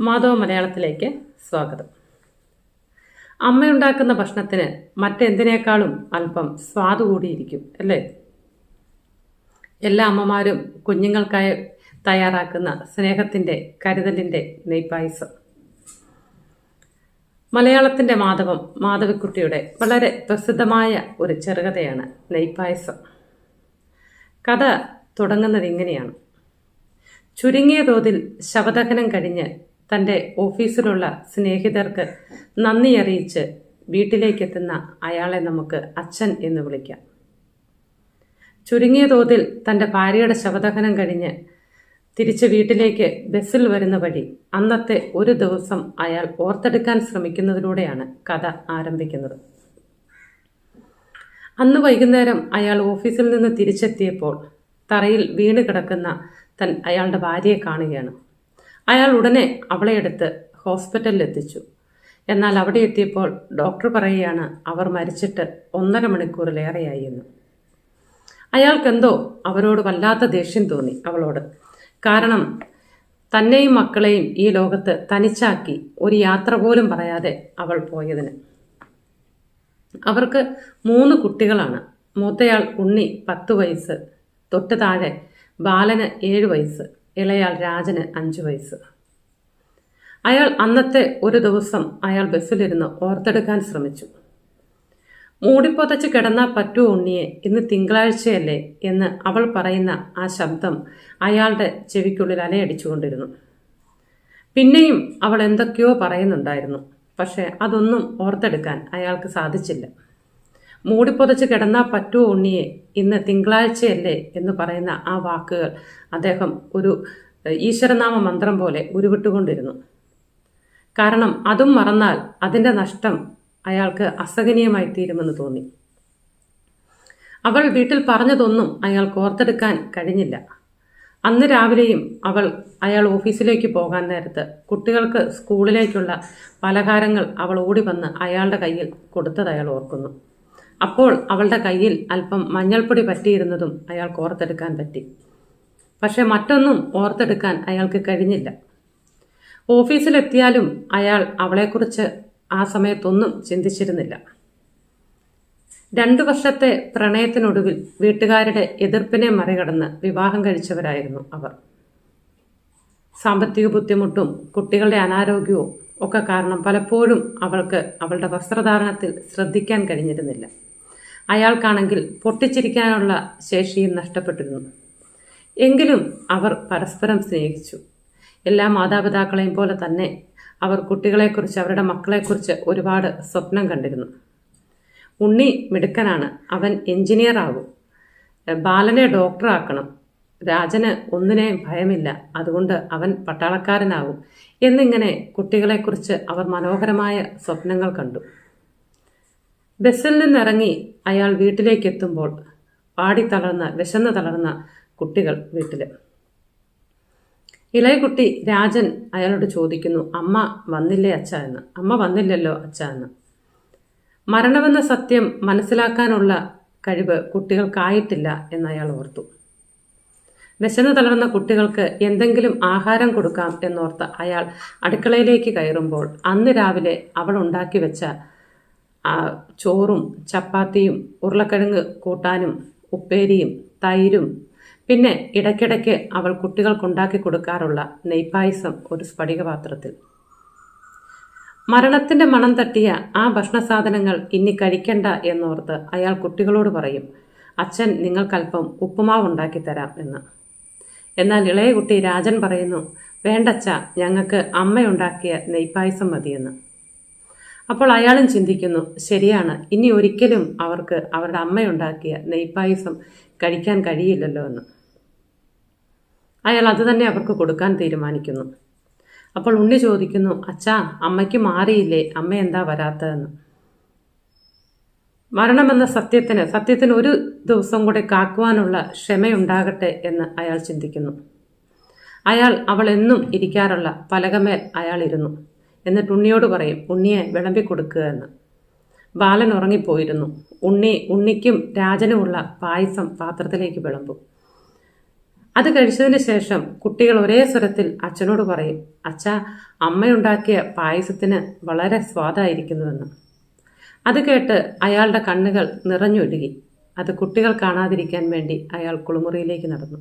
മാധവ മലയാളത്തിലേക്ക് സ്വാഗതം. അമ്മയുണ്ടാക്കുന്ന ഭക്ഷണത്തിന് മറ്റെന്തിനേക്കാളും അല്പം സ്വാദ് കൂടിയിരിക്കും അല്ലേ? എല്ലാ അമ്മമാരും കുഞ്ഞുങ്ങൾക്കായി തയ്യാറാക്കുന്ന സ്നേഹത്തിന്റെ കരുതലിന്റെ നെയ്പായസം. മലയാളത്തിന്റെ മാധവം മാധവിക്കുട്ടിയുടെ വളരെ പ്രസിദ്ധമായ ഒരു ചെറുകഥയാണ് നെയ്പായസം. കഥ തുടങ്ങുന്നത് ഇങ്ങനെയാണ്. ചുരുങ്ങിയ തോതിൽ ശവദഹനം കഴിഞ്ഞ് തന്റെ ഓഫീസിലുള്ള സ്നേഹിതർക്ക് നന്ദി അറിയിച്ച് വീട്ടിലേക്കെത്തുന്ന അയാളെ നമുക്ക് അച്ഛൻ എന്ന് വിളിക്കാം. ചുരുങ്ങിയ തോതിൽ തന്റെ ഭാര്യയുടെ ശവദഹനം കഴിഞ്ഞ് തിരിച്ച് വീട്ടിലേക്ക് ബസ്സിൽ വരുന്ന വഴി അന്നത്തെ ഒരു ദിവസം അയാൾ ഓർത്തെടുക്കാൻ ശ്രമിക്കുന്നതിലൂടെയാണ് കഥ ആരംഭിക്കുന്നത്. അന്ന് വൈകുന്നേരം അയാൾ ഓഫീസിൽ നിന്ന് തിരിച്ചെത്തിയപ്പോൾ തറയിൽ വീണ് കിടക്കുന്ന തൻ അയാളുടെ ഭാര്യയെ കാണുകയാണ്. അയാൾ ഉടനെ അവളെ എടുത്ത് ഹോസ്പിറ്റലിൽ എത്തിച്ചു എന്നാൽ അവിടെ എത്തിയപ്പോൾ ഡോക്ടർ പറയുകയാണ് അവർ മരിച്ചിട്ട് ഒന്നര മണിക്കൂറിലേറെയായി എന്ന്. അയാൾക്കെന്തോ അവരോട് വല്ലാത്ത ദേഷ്യം തോന്നി അവളോട്. കാരണം തന്നെയും മക്കളെയും ഈ ലോകത്ത് തനിച്ചാക്കി ഒരു യാത്ര പോലും പറയാതെ അവൾ പോയതിന്. അവർക്ക് മൂന്ന് കുട്ടികളാണ്. മൂത്തയാൾ ഉണ്ണി പത്ത് വയസ്സ് തൊട്ട് താഴെ ബാലന് ഏഴ് വയസ്സ്. ഇളയാൾ രാജന് അഞ്ചു വയസ്സ്. അയാൾ അന്നത്തെ ഒരു ദിവസം അയാൾ ബസ്സിലിരുന്ന് ഓർത്തെടുക്കാൻ ശ്രമിച്ചു. മൂടിപ്പൊതച്ച് കിടന്ന പറ്റൂ ഉണ്ണിയെ? ഇന്ന് തിങ്കളാഴ്ചയല്ലേ എന്ന് അവൾ പറയുന്ന ആ ശബ്ദം അയാളുടെ ചെവിക്കുള്ളിൽ അലയടിച്ചുകൊണ്ടിരുന്നു. പിന്നെയും അവൾ എന്തൊക്കെയോ പറയുന്നുണ്ടായിരുന്നു. പക്ഷേ അതൊന്നും ഓർത്തെടുക്കാൻ അയാൾക്ക് സാധിച്ചില്ല. മൂടിപ്പൊതച്ച് കിടന്നാൽ പറ്റുമോ ഉണ്ണിയെ? ഇന്ന് തിങ്കളാഴ്ചയല്ലേ എന്ന് പറയുന്ന ആ വാക്കുകൾ അദ്ദേഹം ഒരു ഈശ്വരനാമ മന്ത്രം പോലെ ഉരുവിട്ടുകൊണ്ടിരുന്നു. കാരണം അതും മറന്നാൽ അതിന്റെ നഷ്ടം അയാൾക്ക് അസഹനീയമായി തീരുമെന്ന് തോന്നി. അവൾ വീട്ടിൽ പറഞ്ഞതൊന്നും അയാൾ ഓർത്തെടുക്കാൻ കഴിഞ്ഞില്ല. അന്ന് രാവിലെയും അവൾ അയാൾ ഓഫീസിലേക്ക് പോകാൻ നേരത്ത് കുട്ടികൾക്ക് സ്കൂളിലേക്കുള്ള പലഹാരങ്ങൾ അവൾ ഓടി വന്ന് അയാളുടെ കയ്യിൽ കൊടുത്തത് അയാൾ ഓർക്കുന്നു. അപ്പോൾ അവളുടെ കയ്യിൽ അല്പം മഞ്ഞൾപ്പൊടി പറ്റിയിരുന്നതും അയാൾക്ക് ഓർത്തെടുക്കാൻ പറ്റി. പക്ഷെ മറ്റൊന്നും ഓർത്തെടുക്കാൻ അയാൾക്ക് കഴിഞ്ഞില്ല. ഓഫീസിലെത്തിയാലും അയാൾ അവളെക്കുറിച്ച് ആ സമയത്തൊന്നും ചിന്തിച്ചിരുന്നില്ല. രണ്ടു വർഷത്തെ പ്രണയത്തിനൊടുവിൽ വീട്ടുകാരുടെ എതിർപ്പിനെ മറികടന്ന് വിവാഹം കഴിച്ചവരായിരുന്നു അവർ. സാമ്പത്തിക ബുദ്ധിമുട്ടും കുട്ടികളുടെ അനാരോഗ്യവും ഒക്കെ കാരണം പലപ്പോഴും അവൾക്ക് അവളുടെ വസ്ത്രധാരണത്തിൽ ശ്രദ്ധിക്കാൻ കഴിഞ്ഞിരുന്നില്ല. അയാൾക്കാണെങ്കിൽ പൊട്ടിച്ചിരിക്കാനുള്ള ശേഷിയും നഷ്ടപ്പെട്ടിരുന്നു. എങ്കിലും അവർ പരസ്പരം സ്നേഹിച്ചു. എല്ലാ മാതാപിതാക്കളെയും പോലെ തന്നെ അവർ കുട്ടികളെക്കുറിച്ച് അവരുടെ മക്കളെക്കുറിച്ച് ഒരുപാട് സ്വപ്നം കണ്ടിരുന്നു. ഉണ്ണി മിടുക്കനാണ്. അവൻ എഞ്ചിനീയർ ആകും. ബാലനെ ഡോക്ടറാക്കണം. രാജന് ഒന്നിനെയും ഭയമില്ല. അതുകൊണ്ട് അവൻ പട്ടാളക്കാരനാകും. എന്നിങ്ങനെ കുട്ടികളെക്കുറിച്ച് അവർ മനോഹരമായ സ്വപ്നങ്ങൾ കണ്ടു. ബസ്സിൽ നിന്നിറങ്ങി അയാൾ വീട്ടിലേക്കെത്തുമ്പോൾ പാടി തളർന്ന വിശന്ന് തളർന്ന കുട്ടികൾ വീട്ടിൽ ഇളയകുട്ടി രാജൻ അയാളോട് ചോദിക്കുന്നു. അമ്മ വന്നില്ലേ അച്ഛ എന്ന്. അമ്മ വന്നില്ലല്ലോ അച്ഛ എന്ന്. മരണമെന്ന സത്യം മനസ്സിലാക്കാനുള്ള കഴിവ് കുട്ടികൾക്കായിട്ടില്ല എന്ന് അയാൾ ഓർത്തു. വിശന്നു തളർന്ന കുട്ടികൾക്ക് എന്തെങ്കിലും ആഹാരം കൊടുക്കാം എന്നോർത്ത് അയാൾ അടുക്കളയിലേക്ക് കയറുമ്പോൾ അന്ന് രാവിലെ അവൾ ഉണ്ടാക്കി വെച്ച ചോറും ചപ്പാത്തിയും ഉരുളക്കിഴങ്ങ് കൂട്ടാനും ഉപ്പേരിയും തൈരും. പിന്നെ ഇടയ്ക്കിടയ്ക്ക് അവൾ കുട്ടികൾക്കുണ്ടാക്കി കൊടുക്കാറുള്ള നെയ്പായസം ഒരു സ്ഫടിക പാത്രത്തിൽ മരണത്തിന്റെ മണം തട്ടിയ ആ ഭക്ഷണ സാധനങ്ങൾ ഇനി കഴിക്കണ്ട എന്നോർത്ത് അയാൾ കുട്ടികളോട് പറയും അച്ഛൻ നിങ്ങൾക്കല്പം ഉപ്പുമാവ് ഉണ്ടാക്കി തരാം എന്ന്. എന്നാൽ ഇളയ കുട്ടി രാജൻ പറയുന്നു വേണ്ടച്ച ഞങ്ങൾക്ക് അമ്മയുണ്ടാക്കിയ നെയ്പായസം മതിയെന്ന്. അപ്പോൾ അയാളും ചിന്തിക്കുന്നു ശരിയാണ് ഇനി ഒരിക്കലും അവർക്ക് അവരുടെ അമ്മയുണ്ടാക്കിയ നെയ്പായസം കഴിക്കാൻ കഴിയില്ലല്ലോ എന്ന്. അയാൾ അത് തന്നെ അവർക്ക് കൊടുക്കാൻ തീരുമാനിക്കുന്നു. അപ്പോൾ ഉണ്ണി ചോദിക്കുന്നു അച്ഛാ അമ്മയ്ക്ക് മാറിയില്ലേ? അമ്മ എന്താ വരാത്തതെന്ന്? മരണമെന്ന സത്യത്തിന് സത്യത്തിന് ഒരു ദിവസം കൂടെ കാക്കുവാനുള്ള ക്ഷമയുണ്ടാകട്ടെ എന്ന് അയാൾ ചിന്തിക്കുന്നു. അയാൾ അവൾ എന്നും ഇരിക്കാറുള്ള പലകമേൽ അയാൾ ഇരുന്നു. എന്നിട്ട് ഉണ്ണിയോട് പറയും ഉണ്ണിയെ വിളമ്പി കൊടുക്കുക എന്ന്. ബാലൻ ഉറങ്ങിപ്പോയിരുന്നു. ഉണ്ണി ഉണ്ണിക്കും രാജനുമുള്ള പായസം പാത്രത്തിലേക്ക് വിളമ്പും. അത് കഴിച്ചതിന് ശേഷം കുട്ടികൾ ഒരേ സ്വരത്തിൽ അച്ഛനോട് പറയും അച്ഛ അമ്മയുണ്ടാക്കിയ പായസത്തിന് വളരെ സ്വാദായിരിക്കുന്നുവെന്ന്. അത് കേട്ട് അയാളുടെ കണ്ണുകൾ നിറഞ്ഞൊഴുകി. അത് കുട്ടികൾ കാണാതിരിക്കാൻ വേണ്ടി അയാൾ കുളിമുറിയിലേക്ക് നടന്നു.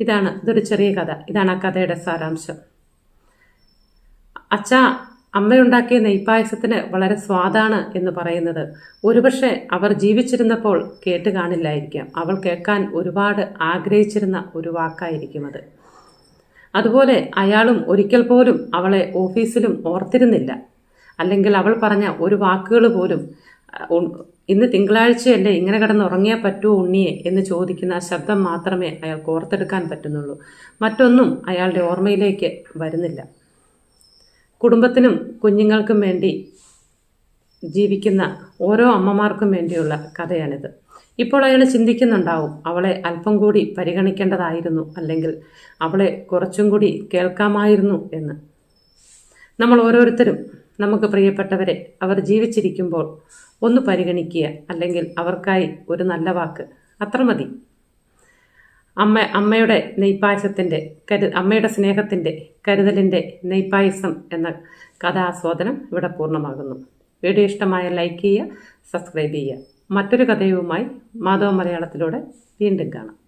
ഇതാണ് ഇതൊരു ചെറിയ കഥ. ഇതാണ് ആ കഥയുടെ സാരാംശം. അച്ഛ അമ്മയുണ്ടാക്കിയ നെയ്പായസത്തിന് വളരെ സ്വാദാണ് എന്ന് പറയുന്നത്. ഒരുപക്ഷെ അവർ ജീവിച്ചിരുന്നപ്പോൾ കേട്ട് കാണില്ലായിരിക്കാം. അവൾ കേൾക്കാൻ ഒരുപാട് ആഗ്രഹിച്ചിരുന്ന ഒരു വാക്കായിരിക്കും അത്. അതുപോലെ അയാളും ഒരിക്കൽ പോലും അവളെ ഓഫീസിലും ഓർത്തിരുന്നില്ല. അല്ലെങ്കിൽ അവൾ പറഞ്ഞ ഒരു വാക്കുകൾ പോലും ഇന്ന് തിങ്കളാഴ്ചയല്ലേ ഇങ്ങനെ കിടന്ന് ഉറങ്ങിയാൽ പറ്റുമോ ഉണ്ണിയെ? എന്ന് ചോദിക്കുന്ന ശബ്ദം മാത്രമേ അയാൾക്ക് ഓർത്തെടുക്കാൻ പറ്റുന്നുള്ളൂ. മറ്റൊന്നും അയാളുടെ ഓർമ്മയിലേക്ക് വരുന്നില്ല. കുടുംബത്തിനും കുഞ്ഞുങ്ങൾക്കും വേണ്ടി ജീവിക്കുന്ന ഓരോ അമ്മമാർക്കും വേണ്ടിയുള്ള കഥയാണിത്. ഇപ്പോൾ അയാൾ ചിന്തിക്കുന്നുണ്ടാവും അവളെ അല്പം കൂടി പരിഗണിക്കേണ്ടതായിരുന്നു അല്ലെങ്കിൽ അവളെ കുറച്ചും കൂടി കേൾക്കാമായിരുന്നു എന്ന്. നമ്മൾ ഓരോരുത്തരും നമുക്ക് പ്രിയപ്പെട്ടവരെ അവർ ജീവിച്ചിരിക്കുമ്പോൾ ഒന്ന് പരിഗണിക്കുക അല്ലെങ്കിൽ അവർക്കായി ഒരു നല്ല വാക്ക് അത്ര മതി. അമ്മ അമ്മയുടെ നെയ്പ്പായസത്തിന്റെ കരു അമ്മയുടെ സ്നേഹത്തിന്റെ കരുതലിന്റെ നെയ്പ്പായസം എന്ന കഥാസ്വാദനം ഇവിടെ പൂർണമാകുന്നു. വീഡിയോ ഇഷ്ടമായ ലൈക്ക് ചെയ്യുക സബ്സ്ക്രൈബ് ചെയ്യുക. മറ്റൊരു കഥയുമായി മാധവ മലയാളത്തിലൂടെ വീണ്ടും കാണാം.